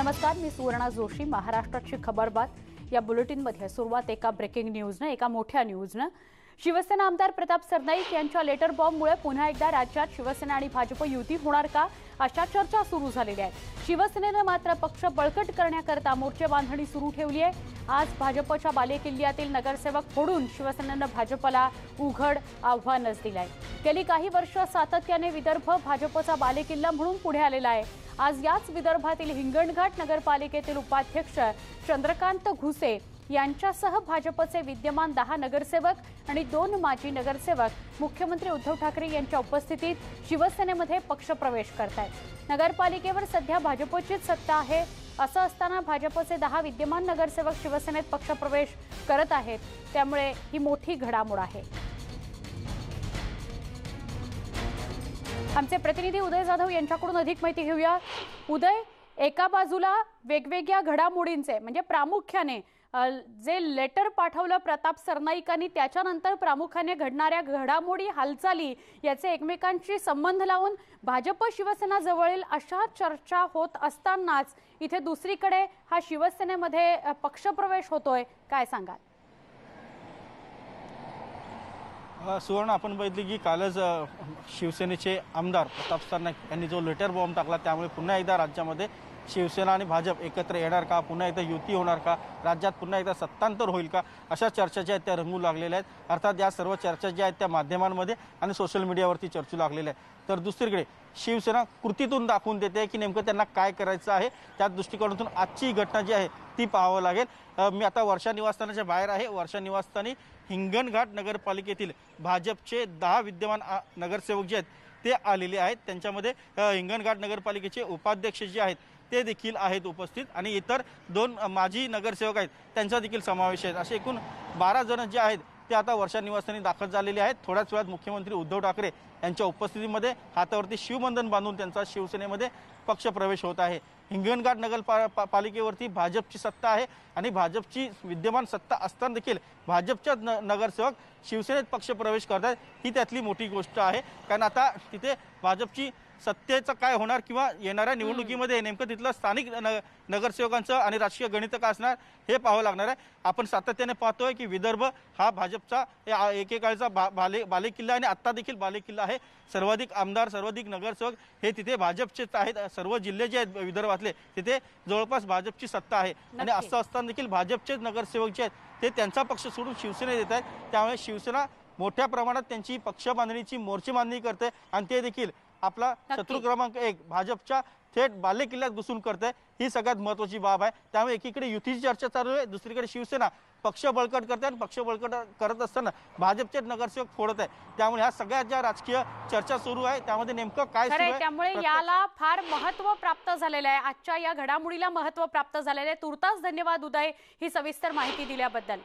नमस्कार मी सुवर्णा जोशी. महाराष्ट्राची खबरबात. या बुलेटिनमध्ये सुरुवात एका ब्रेकिंग न्यूजनं एका मोठ्या न्यूजनं शिवसेना आमदार प्रताप सरनाईक यांच्या लेटर बॉम्बमुळे पुन्हा एकदा राज्यात शिवसेना आणि भाजप युती होणार का? अशा चर्चा सुरू झालेल्या आहेत. शिवसेनेनं मात्र पक्ष बळकट करण्याकरता मोर्चे बांधणी सुरू ठेवली आहे. आज भाजपच्या बालेकिल्ल्यातील नगरसेवक फोडून शिवसेनेनं भाजपला उघड आव्हानच दिलंय. गेली काही वर्ष सातत्याने विदर्भ भाजपचा बालेकिल्ला म्हणून पुढे आलेला आहे. आज याच विदर्भातील हिंगणघाट नगरपालिकेतील उपाध्यक्ष चंद्रकांत घुसे यांच्यासह भाजपचे विद्यमान दहा नगरसेवक आणि दोन माजी नगरसेवक मुख्यमंत्री उद्धव ठाकरे यांच्या उपस्थितीत शिवसेनेमध्ये पक्षप्रवेश आहेत नगरपालिकेवर सध्या भाजपचीच सत्ता आहे असं असताना भाजपचे दहा विद्यमान नगरसेवक शिवसेनेत पक्षप्रवेश करत आहेत. त्यामुळे ही मोठी घडामोड आहे. आमचे प्रतिनिधी उदय जाधव यांच्याकडून अधिक माहिती घेऊया. उदय एका बाजूला वेगवेगळ्या घडामोडींचे म्हणजे प्रामुख्याने जे लेटर पाठवलं प्रताप सरनाईकांनी त्याच्यानंतर प्रामुख्याने घडणाऱ्या घडामोडी हालचाली याचे एकमेकांशी संबंध लावून भाजप शिवसेना जवळील अशा चर्चा होत असतानाच इथे दुसरीकडे हा शिवसेनेमध्ये पक्षप्रवेश होतोय. काय सांगाल? सुवर्ण आपण बघितली की कालच शिवसेनेचे आमदार प्रताप सरनाईक यांनी जो लेटर बॉम्ब टाकला त्यामुळे पुन्हा एकदा राज्यामध्ये शिवसेना आणि भाजप एकत्र येणार का? पुन्हा एकदा युती होणार का? राज्यात पुन्हा एकदा सत्तांतर होईल का? अशा चर्चा ज्या आहेत त्या रंगू लागलेल्या आहेत. अर्थात या सर्व चर्चा ज्या आहेत त्या माध्यमांमध्ये आणि सोशल मीडियावरती चर्चू लागलेल्या आहेत. तर दुसरीकडे शिवसेना कृतीतून दाखवून देते की नेमकं त्यांना काय करायचं आहे? त्या दृष्टिकोनातून आजची घटना जी आहे ती पाहावं लागेल. मी आता वर्षा निवासस्थानाच्या बाहेर आहे. वर्षा निवासस्थानी हिंगणघाट नगरपालिकेतील भाजपचे दहा विद्यमान नगरसेवक जे आहेत ते आलेले आहेत. त्यांच्यामध्ये हिंगणघाट नगरपालिकेचे उपाध्यक्ष जे आहेत ते देखील आहेत उपस्थित. आणि इतर दोन माजी नगरसेवक आहेत त्यांचा देखील समावेश आहे. असे एकूण बारा जण जे आहेत ते आता वर्षा निवासस्थानी दाखल झालेले आहेत. थोड्याच वेळात मुख्यमंत्री उद्धव ठाकरे यांच्या उपस्थितीमध्ये हातावरती शिवबंधन बांधून त्यांचा शिवसेनेमध्ये पक्षप्रवेश होत आहे. हिंगणघाट नगर पा पा- पालिकेवरती भाजपची सत्ता आहे आणि भाजपची विद्यमान सत्ता असताना देखील भाजपच्या न नगरसेवक शिवसेनेत पक्षप्रवेश करतात ही त्यातली मोठी गोष्ट आहे. कारण आता तिथे भाजपची सत्तेचं काय होणार किंवा येणाऱ्या निवडणुकीमध्ये नेमकं तिथलं स्थानिक न नगरसेवकांचं आणि राजकीय गणित का असणार हे पाहावं लागणार आहे. आपण सातत्याने पाहतोय की विदर्भ हा भाजपचा एकेकाळचा बा बाले बालेकिल्ला आणि आत्ता देखील बालेकिल्ला आहे. सर्वाधिक आमदार सर्वाधिक नगरसेवक हे तिथे भाजपचेच आहेत. सर्व जिल्हे जे आहेत विदर्भातले तिथे जवळपास भाजपची सत्ता आहे. आणि. असं असताना देखील भाजपचेच नगरसेवक जे आहेत. ते त्यांचा पक्ष सोडून शिवसेनेत येत आहेत. त्यामुळे शिवसेना मोठ्या प्रमाणात त्यांची पक्ष बांधणीची मोर्चे बांधणी करते आणि ते देखील आपला. शत्रू क्रमांक एक. भाजपच्या थेट बालेकिल्ल्यात घुसून करते ही सगळ्यात महत्वाची बाब आहे. त्यामुळे एकीकडे युतीची चर्चा चालू आहे. दुसरीकडे शिवसेना पक्ष बळकट करते आणि पक्ष बळकट करत असताना भाजपचे नगरसेवक फोडत आहे त्यामुळे ह्या सगळ्या ज्या राजकीय चर्चा सुरू आहे त्यामध्ये नेमकं काय त्यामुळे याला फार महत्त्व प्राप्त झालेलं आहे. आजच्या या घडामोडीला महत्त्व प्राप्त झालेलं आहे. तुर्तास धन्यवाद उदय ही सविस्तर माहिती दिल्याबद्दल.